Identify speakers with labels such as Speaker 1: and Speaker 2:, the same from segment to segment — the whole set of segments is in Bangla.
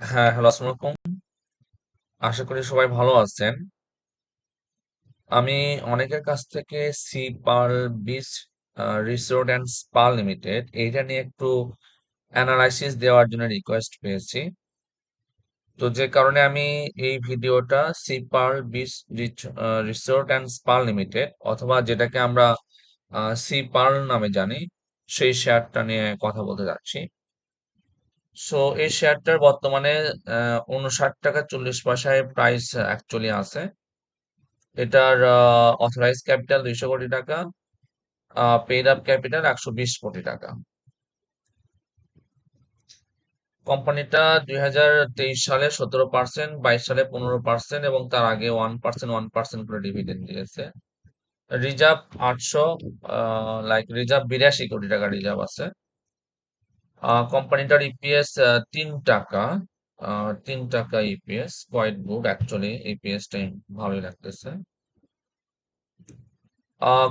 Speaker 1: হ্যাঁ, হ্যালো আসসালামু আলাইকুম। আশা করি সবাই ভালো আছেন। আমি অনেকের কাছ থেকে Sea Pearl Beach Resort and Spa Limited এইটা নিয়ে একটু অ্যানালাইসিস দেওয়ার জন্য রিকোয়েস্ট পেয়েছি। তো যে কারণে আমি এই ভিডিওটা Sea Pearl Beach Resort and Spa Limited অথবা যেটাকে আমরা সি পার্ল নামে জানি, সেই শেয়ারটা নিয়ে কথা বলতে যাচ্ছি। সো এই শেয়ারটার বর্তমানে উনষাট টাকা চল্লিশ পয়সায় প্রাইস অ্যাকচুয়ালি আছে। এটার অথরাইজ ক্যাপিটাল দুইশো কোটি টাকা পেড আপ ক্যাপিটাল একশো বিশ কোটি টাকা। কোম্পানিটা দুই হাজার তেইশ সালে সতেরো পার্সেন্ট বাইশ সালে পনেরো পার্সেন্ট এবং তার আগে ওয়ান পার্সেন্ট ওয়ান পার্সেন্ট করে ডিভিডেন্ড দিয়েছে। রিজার্ভ আটশো লাইক রিজার্ভ বিরাশি কোটি টাকা রিজার্ভ আছে। কোম্পানিটার ইপিএস তিন টাকা তিন টাকা ইপিএস কোয়াইট গুড অ্যাকচুয়ালি ইপিএসটা ভালোই লাগতেছে।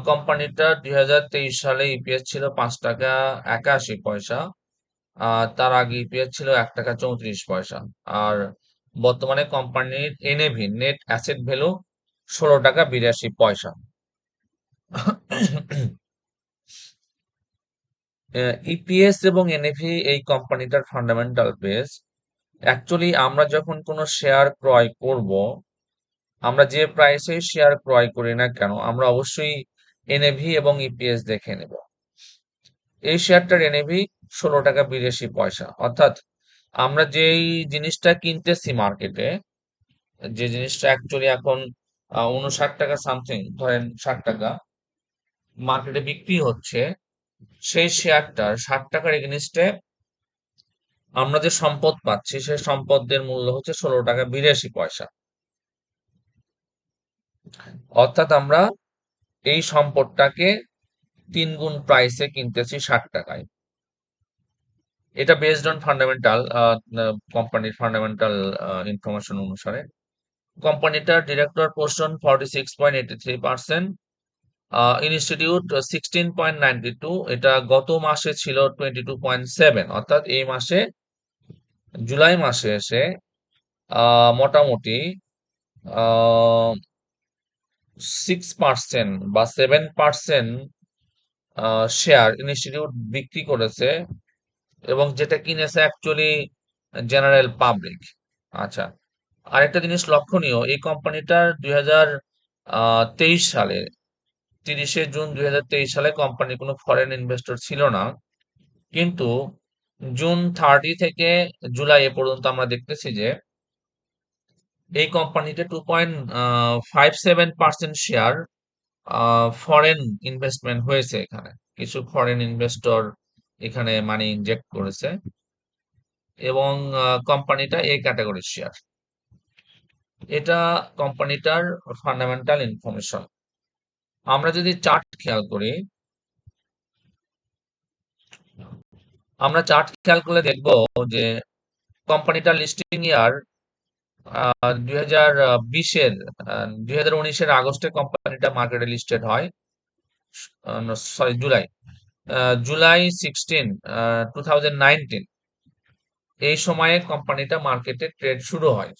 Speaker 1: কোম্পানিটা দুই হাজার তেইশ সালে ইপিএস ছিল পাঁচ টাকা একাশি পয়সা তার আগে ইপিএস ছিল এক টাকা চৌত্রিশ পয়সা। আর বর্তমানে কোম্পানির এনএভি নেট অ্যাসেট ভ্যালু ষোলো টাকা বিরাশি পয়সা। ইপিএস এবং এনএভি এই কোম্পানিটার ফান্ডামেন্টাল বেস অ্যাকচুয়ালি আমরা যখন কোনো শেয়ার ক্রয় করব, আমরা যে প্রাইসে শেয়ার ক্রয় করি না কেন, আমরা অবশ্যই এনএভি এবং ইপিএস দেখে নেব। এই শেয়ারটার এনএভি ষোলো টাকা বিরাশি পয়সা। অর্থাৎ, আমরা যেই জিনিসটা কিনতেছি মার্কেটে যে জিনিসটা অ্যাকচুয়ালি এখন উনষাট টাকা সামথিং ধরেন ষাট টাকা মার্কেটে বিক্রি হচ্ছে সেই শেয়ারটার ষাট টাকার এগেনিস্টে আমরা যে সম্পদ পাচ্ছি সেই সম্পদের মূল্য হচ্ছে ষোলো টাকা বিরাশি পয়সা। অর্থাৎ আমরা এই সম্পদটাকে তিন গুণ প্রাইসে কিনতেছি ষাট টাকায়। এটা বেসড অন ফান্ডামেন্টাল কোম্পানির ফান্ডামেন্টাল ইনফরমেশন অনুসারে। কোম্পানিটার director portion forty six point eighty three percent institute sixteen point ninety two এটা গত মাসে ছিল টোয়েন্টি টু পয়েন্ট সেভেন অর্থাৎ এই মাসে, জুলাই মাসে এসে মোটামুটি সিক্স পার্সেন্ট বা সেভেন পার্সেন্ট শেয়ার ইনস্টিটিউট বিক্রি করেছে এবং যেটা কিনেছে অ্যাকচুয়ালি জেনারেল পাবলিক আচ্ছা আরেকটা জিনিস লক্ষণীয়, এই কোম্পানিটার দুই হাজার তেইশ সালে তিরিশে জুন দুই হাজার তেইশ সালে কোম্পানি কোনো ফরেন ইনভেস্টর ছিল না। কিন্তু জুন থার্টি থেকে জুলাই এ পর্যন্ত আমরা দেখতেছি যে এই কোম্পানিতে two point five seven percent share foreign investment হয়েছে এখানে। কিছু ফরেন ইনভেস্টর এখানে মানি ইনজেক্ট করেছে এবং কোম্পানিটা এ ক্যাটাগরির শেয়ার এটা কোম্পানিটার ফান্ডামেন্টাল ইনফরমেশন আমরা যদি চার্ট খেয়াল করি, আমরা চার্ট খেয়াল করলে দেখব যে কোম্পানিটার লিস্টিং ইয়ার দুই হাজার বিশের দুই হাজার উনিশের আগস্টে কোম্পানিটা মার্কেটে লিস্টেড হয় sorry, July July sixteen two এই সময়ে কোম্পানিটা মার্কেটে ট্রেড শুরু হয়।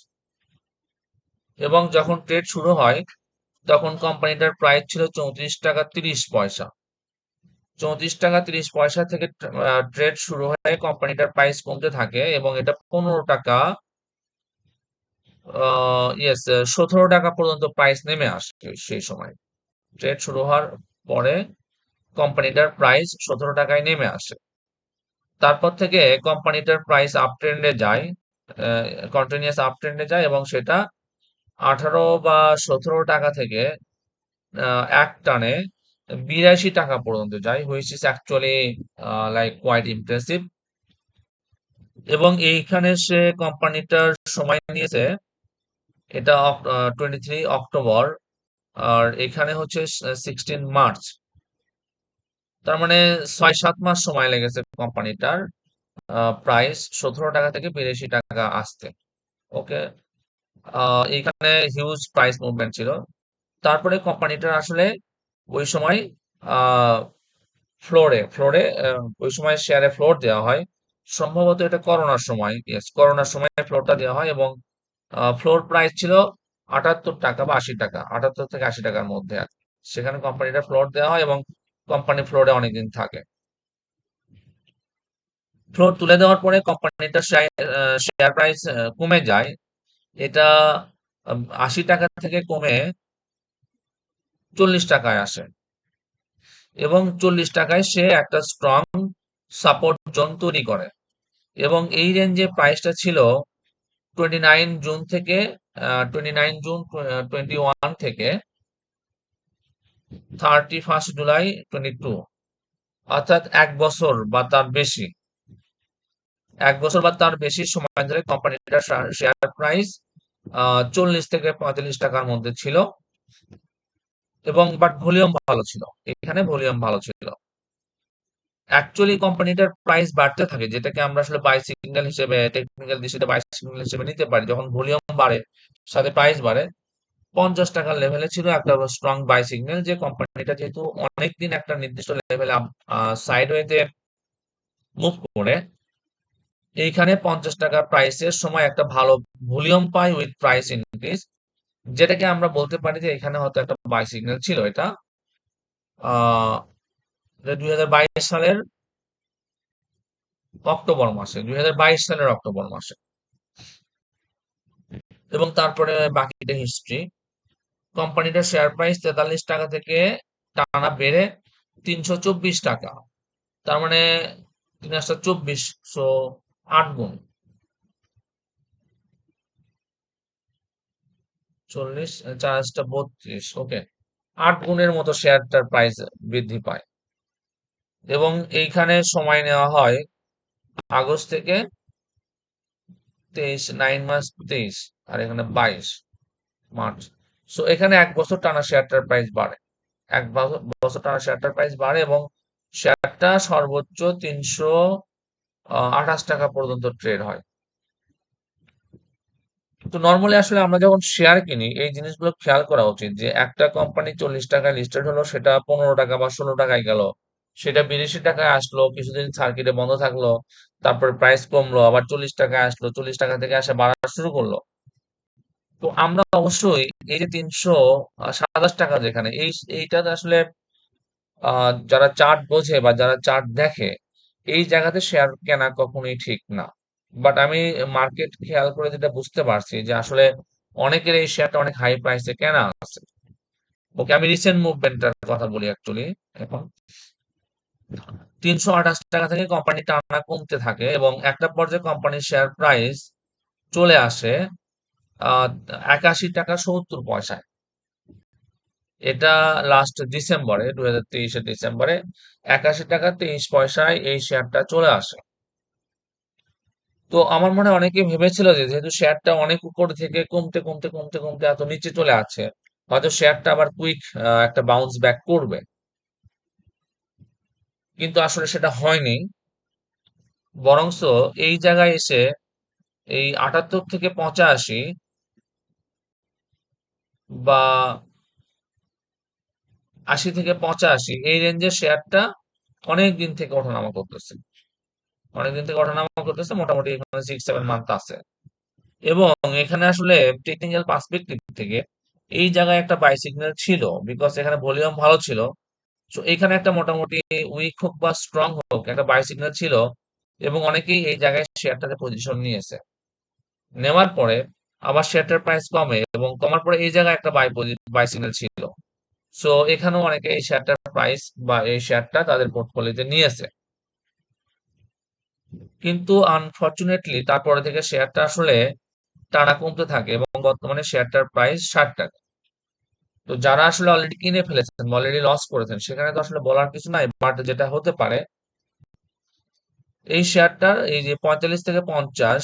Speaker 1: এবং যখন ট্রেড শুরু হয় তখন কোম্পানিটার প্রাইস ছিল চৌত্রিশ টাকা তিরিশ পয়সা। চৌত্রিশ টাকা তিরিশ পয়সা থেকে ট্রেড শুরু হয়ে কোম্পানিটার প্রাইস কমতে থাকে এবং এটা পনেরো টাকা ইয়েস সতেরো টাকা পর্যন্ত প্রাইস নেমে আসে সেই সময়। ট্রেড শুরু হওয়ার পরে কোম্পানিটার প্রাইস সতেরো টাকায় নেমে আসে। তারপর থেকে কোম্পানিটার প্রাইস আপ ট্রেন্ডে যায় কন্টিনিউয়াস আপ ট্রেন্ডে যায় এবং সেটা আঠারো বা সতেরো টাকা থেকে এক টানে বিরাশি টাকা পর্যন্ত যায় which is actually like quite impressive এবং এইখানে সে কোম্পানিটার সময় নিয়েছে, এটা টোয়েন্টি থ্রি অক্টোবর, আর এখানে হচ্ছে সিক্সটিন মার্চ। তার মানে ছয় সাত মাস সময় লেগেছে কোম্পানিটার প্রাইস সতেরো টাকা থেকে বিরাশি টাকা আসতে। ওকে এখানে হিউজ প্রাইস মুভমেন্ট ছিল। তারপরে কোম্পানিটার আসলে ওই সময় ফ্লোরে ফ্লোরে ওই সময় শেয়ারে ফ্লোর দেওয়া হয়। সম্ভবত এটা করোনার সময় ইয়েস করোনার সময় ফ্লোরটা দেওয়া হয় এবং ফ্লোর প্রাইস ছিল আটাত্তর টাকা বা আশি টাকা, আটাত্তর থেকে আশি টাকার মধ্যে আর। সেখানে কোম্পানিটা ফ্লোর দেওয়া হয় এবং কোম্পানি ফ্লোরে অনেকদিন থাকে। ফ্লোর তুলে দেওয়ার পরে কোম্পানিটার শেয়ার প্রাইস কমে যায়। এটা আশি টাকা থেকে কমে চল্লিশ টাকায় আসে। এবং চল্লিশ টাকায় সে একটা স্ট্রং সাপোর্ট জোন তৈরি করে। এবং এই রেঞ্জে প্রাইসটা ছিল টোয়েন্টি নাইন জুন থেকে twenty nine June twenty one থেকে thirty first July twenty two অর্থাৎ এক বছর বা তার বেশি। এক বছর বা তার বেশি সময় ধরে কোম্পানিটার শেয়ার প্রাইস চল্লিশ থেকে পঁয়তাল্লিশ টাকার মধ্যে ছিল। এবং বাট ভলিউম ভালো ছিল। এখানে ভলিউম ভালো ছিল। অ্যাকচুয়ালি কোম্পানিটার প্রাইস বাড়তে থাকে, যেটাকে আমরা আসলে বাই সিগন্যাল হিসেবে টেকনিক্যাল দৃষ্টিতে বাই সিগন্যাল হিসেবে নিতে পারি। যখন ভলিউম বাড়ে, সাথে প্রাইস বাড়ে, পঞ্চাশ টাকার লেভেলে ছিল একটা স্ট্রং বাই সিগন্যাল যে কোম্পানিটা যেহেতু অনেকদিন একটা নির্দিষ্ট লেভেলে সাইডওয়েতে মুভ করে এইখানে পঞ্চাশ টাকা প্রাইসের সময় একটা ভালো ভলিউম পাই উইথ প্রাইস ইনক্রিজ যেটাকে আমরা বলতে পারি যে এখানে হয়তো একটা বাই সিগন্যাল ছিল এটা। দুই সালের অক্টোবর মাসে, দুই হাজার বাইশ সালের অক্টোবর মাসে। এবং তারপরে বাকিটা হিস্ট্রি কোম্পানিটার শেয়ার প্রাইস তেতাল্লিশ টাকা থেকে টানা বেড়ে তিনশো চব্বিশ টাকা। তার মানে তিন চব্বিশ সো আট গুণ। চল্লিশ চার আসটা বত্রিশ ওকে আট গুণের মতো শেয়ারটার প্রাইস বৃদ্ধি পায়। এবং এইখানে সময় নেওয়া হয় আগস্ট থেকে তেইশ নাইন মাস তেইশ, আর এখানে বাইশ মার্চ। সো এখানে এক বছর টানা শেয়ারটার প্রাইস বাড়ে। এক বছর টানা শেয়ারটার প্রাইস বাড়ে এবং শেয়ারটা সর্বোচ্চ তিনশো আঠাশ টাকা পর্যন্ত ট্রেড হয়। তো নর্মালি আসলে আমরা যখন শেয়ার কিনি, এই জিনিসগুলো খেয়াল করা উচিত যে একটা কোম্পানি চল্লিশ টাকায় লিস্টেড হলো, সেটা পনেরো টাকা বা ষোলো টাকায় গেল। সেটা বিরাশি টাকায় আসলো, কিছুদিন সার্কিটে বন্ধ থাকল, তারপরে প্রাইস কমলো, আবার চল্লিশ টাকায় আসলো, চল্লিশ টাকা থেকে আসে বাড়া শুরু করল। তো আমরা অবশ্যই এই যে তিনশো সাতাশ টাকা যেখানে, এই এইটা আসলে যারা চার্ট বোঝে বা যারা চার্ট দেখে এই জায়গাতে শেয়ার কেনা কখনোই ঠিক না। বাট আমি মার্কেট খেয়াল করে যেটা বুঝতে পারছি যে আসলে অনেকের এই শেয়ারটা অনেক হাই প্রাইসে কেনা আছে। ওকে আমি রিসেন্ট মুভমেন্টের কথা বলি অ্যাকচুয়ালি এখন। তিনশো আঠাশ টাকা থেকে কোম্পানি টানা কমতে থাকে এবং একটা পর্যায়ে কোম্পানির শেয়ার প্রাইস চলে আসে একাশি টাকা সত্তর পয়সায়। এটা লাস্ট ডিসেম্বরে দু হাজার তেইশের ডিসেম্বরে একাশি টাকা তেইশ পয়সায় এই শেয়ারটা চলে আসে। তো আমার মনে অনেকে ভেবেছিল যে, যেহেতু শেয়ারটা অনেক উপর থেকে কমতে কমতে কমতে কমতে এত নিচে চলে আছে হয়তো শেয়ারটা আবার কুইক একটা বাউন্স ব্যাক করবে। কিন্তু আসলে সেটা হয়নি। বরংস এই জায়গায় এসে এই আটাত্তর থেকে পঁচাশি বা আশি থেকে পঁচাশি, এই রেঞ্জের শেয়ারটা অনেক দিন থেকে ওঠানামা করতেছে। অনেকদিন থেকে ওঠানামা করতেছে, মোটামুটি এখানে সিক্স সেভেন মান্থ আছে। এবং এখানে আসলে টেকনিক্যাল পার্সপেক্টিভ থেকে এই জায়গায় একটা বাই সিগন্যাল ছিল বিকজ এখানে ভলিউম ভালো ছিল। তো এখানে একটা মোটামুটি উইক হোক বা স্ট্রং হোক, একটা বাই সিগন্যাল ছিল এবং অনেকেই এই জায়গায় শেয়ারটাতে পজিশন নিয়েছে। নেওয়ার পরে আবার শেয়ারটার প্রাইস কমে এবং কমার পরে এই জায়গায় একটা বাই বাই সিগন্যাল ছিল। সো এখানেও অনেকে এই শেয়ারটার প্রাইস বা এই শেয়ারটা তাদের পোর্টফোলিওতে নিয়েছে কিন্তু আনফরচুনেটলি তারপরে থেকে শেয়ারটা আসলে টানা কমতে থাকে এবং বর্তমানে শেয়ারটার প্রাইস ষাট টাকা। তো যারা আসলে অলরেডি কিনে ফেলেছেন অলরেডি লস করেছেন, সেখানে তো আসলে বলার কিছু নাই বাট যেটা হতে পারে, এই শেয়ারটার এই যে পঁয়তাল্লিশ থেকে পঞ্চাশ,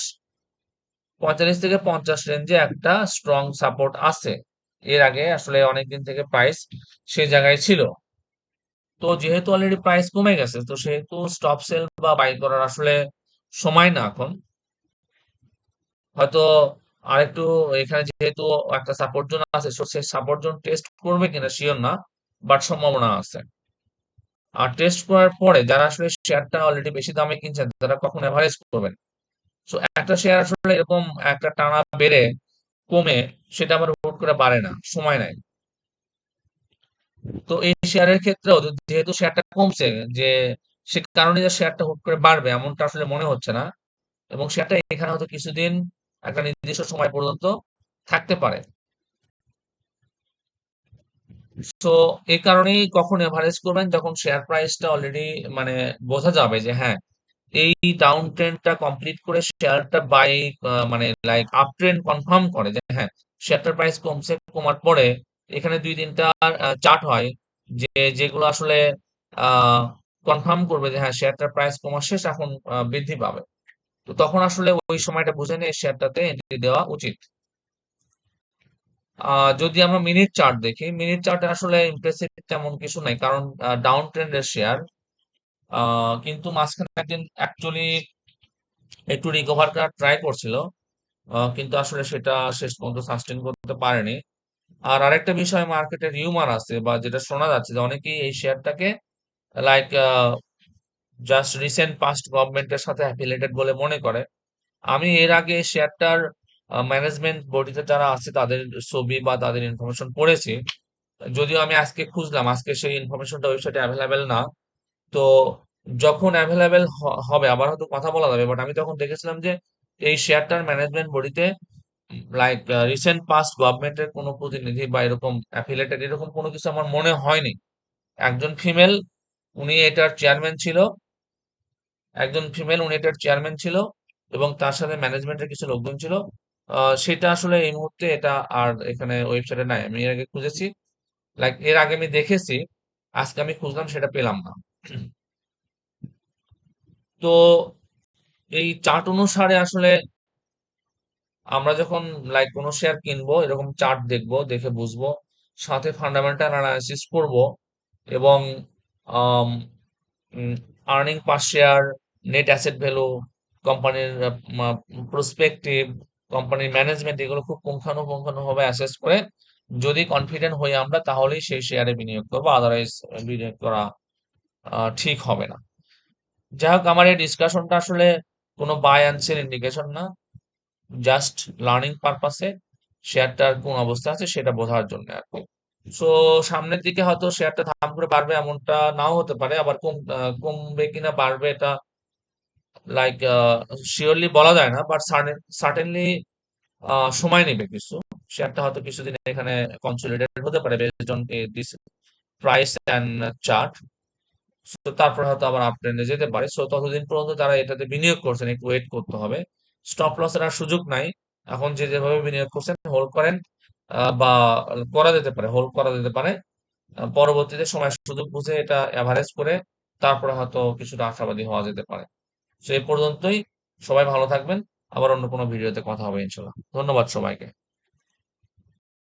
Speaker 1: পঁয়তাল্লিশ থেকে পঞ্চাশ রেঞ্জে একটা স্ট্রং সাপোর্ট আছে। এর আগে আসলে অনেকদিন থেকে প্রাইস সে জায়গায় ছিল। তো যেহেতু অলরেডি প্রাইস কমে গেছে, তো সেহেতু স্টপ সেল বা বাই করার আসলে সময় না এখন। হয়তো আরেকটু এখানে যেহেতু একটা সাপোর্ট জোন আছে সেই সাপোর্ট জোন টেস্ট করবে কিনা শিওর না বাট সম্ভাবনা আছে। আর টেস্ট করার পরে যারা আসলে শেয়ারটা অলরেডি বেশি দামে কিনছেন, তারা কখন এভারেজ করবেন। সো একটা শেয়ার আসলে এরকম একটা টানা বেড়ে কমে, সেটা আবার হুট করে বাড়ে না, সময় নেয়। তো এই শেয়ারের ক্ষেত্রেও যেহেতু শেয়ারটা কমছে, যে সে কারণে যে শেয়ারটা হুট করে বাড়বে, এমনটা আসলে মনে হচ্ছে না। এবং শেয়ারটা এখানে হয়তো কিছুদিন, একটা নির্দিষ্ট সময় পর্যন্ত থাকতে পারে। সো এই কারণেই কখন এভারেজ করবেন যখন শেয়ার প্রাইসটা অলরেডি মানে বোঝা যাবে যে হ্যাঁ এই ডাউন ট্রেন্ডটা কমপ্লিট করে শেয়ারটা বাই মানে লাইক আপ ট্রেন্ড কনফার্ম করে যে হ্যাঁ শেয়ারটার প্রাইস কমছে, কমার পরে এখানে দুই তিনটা চার্ট হয় যে যেগুলো আসলে কনফার্ম করবে যে হ্যাঁ শেয়ারটার প্রাইস কমা শেষ, এখন বৃদ্ধি পাবে। তো তখন আসলে ওই সময়টা বুঝে নিয়ে শেয়ারটাতে এন্ট্রি দেওয়া উচিত। যদি আমরা মিনিট চার্ট দেখি মিনিট চার্টে আসলে ইমপ্রেসিভ তেমন কিছু নাই, কারণ ডাউন ট্রেন্ডের শেয়ার কিন্তু মাঝখানে একদিন অ্যাকচুয়ালি একটু রিকভার করার ট্রাই করছিল। কিন্তু আসলে সেটা শেষ পর্যন্ত সাস্টেন করতে পারেনি। আর আরেকটা বিষয় মার্কেটে রিউমার আছে বা যেটা শোনা যাচ্ছে যে অনেকেই এই শেয়ারটাকে লাইক জাস্ট রিসেন্ট পাস্ট গভর্নমেন্টের সাথে অ্যাফিলেটেড বলে মনে করে। আমি এর আগে শেয়ারটার ম্যানেজমেন্ট বডিতে যারা আছে তাদের ছবি বা তাদের ইনফরমেশন পড়েছি। যদিও আমি আজকে খুঁজলাম, আজকে সেই ইনফরমেশনটা ওয়েবসাইটে অ্যাভেলেবেল না। তো যখন অ্যাভেলেবেল হবে, আবার হয়তো কথা বলা যাবে বাট আমি তখন দেখেছিলাম যে এই শেয়ারটার ম্যানেজমেন্ট বডিতে লাইক রিসেন্ট পাস্ট গভর্নমেন্টের কোনো প্রতিনিধি বা এরকম অ্যাফিলেটেড এরকম কোনো কিছু আমার মনে হয়নি। একজন ফিমেল উনি এটার চেয়ারম্যান ছিল। একজন ফিমেল উনি এটার চেয়ারম্যান ছিল এবং তার সাথে ম্যানেজমেন্টের কিছু লোকজন ছিল। সেটা আসলে এই মুহূর্তে এটা আর এখানে ওয়েবসাইটে নাই। আমি এর আগে খুঁজেছি। লাইক এর আগে আমি দেখেছি, আজকে আমি খুঁজলাম, সেটা পেলাম না। তো এই চার্ট অনুসারে আসলে আমরা যখন লাইক কোনো শেয়ার কিনবো, এরকম চার্ট দেখব, দেখে বুঝব, সাথে ফান্ডামেন্টাল অ্যানালাইসিস করব এবং earning per share net asset value কোম্পানির প্রসপেক্টিভ কোম্পানির ম্যানেজমেন্ট এগুলো খুব পুঙ্খানুপুঙ্খানুভাবে অ্যাসেস করে যদি কনফিডেন্ট হই আমরা তাহলেই সেই শেয়ারে বিনিয়োগ করব আদারওয়াইজ বিনিয়োগ করা ঠিক হবে না। যাই হোক আমার এই ডিসকাশনটা আসলে কোনো বাই অ্যান্ড সেল ইন্ডিকেশন না। জাস্ট লার্নিং পারপাসে শেয়ারটার কোন অবস্থা আছে সেটা বোঝার জন্য আর কি। সো সামনের দিকে হয়তো শেয়ারটা ধাম করে বাড়বে এমনটা নাও হতে পারে, আবার কম কমবে কিনা বাড়বে এটা লাইক শিওরলি বলা যায় না বাট সার্টেনলি সময় নেবে কিছু। শেয়ারটা হয়তো কিছুদিন এখানে কনসলিডেটেড হতে পারে based on this price and chart তো তারপর হয়তো আবার আপ ট্রেন্ডে যেতে পারে। সো ততদিন পর্যন্ত যারা এটাতে বিনিয়োগ করছেন, একটু ওয়েট করতে হবে। স্টপ লসের আর সুযোগ নাই। এখন যে যেভাবে বিনিয়োগ করছেন হোল্ড করেন বা করা যেতে পারে হোল্ড করা যেতে পারে। পরবর্তীতে সময় সুযোগ বুঝে এটা অ্যাভারেজ করে তারপরে হয়তো কিছুটা আশাবাদী হওয়া যেতে পারে। তো এ পর্যন্তই। সবাই ভালো থাকবেন। আবার অন্য কোনো ভিডিওতে কথা হবে, ইনশাল্লাহ। ধন্যবাদ সবাইকে।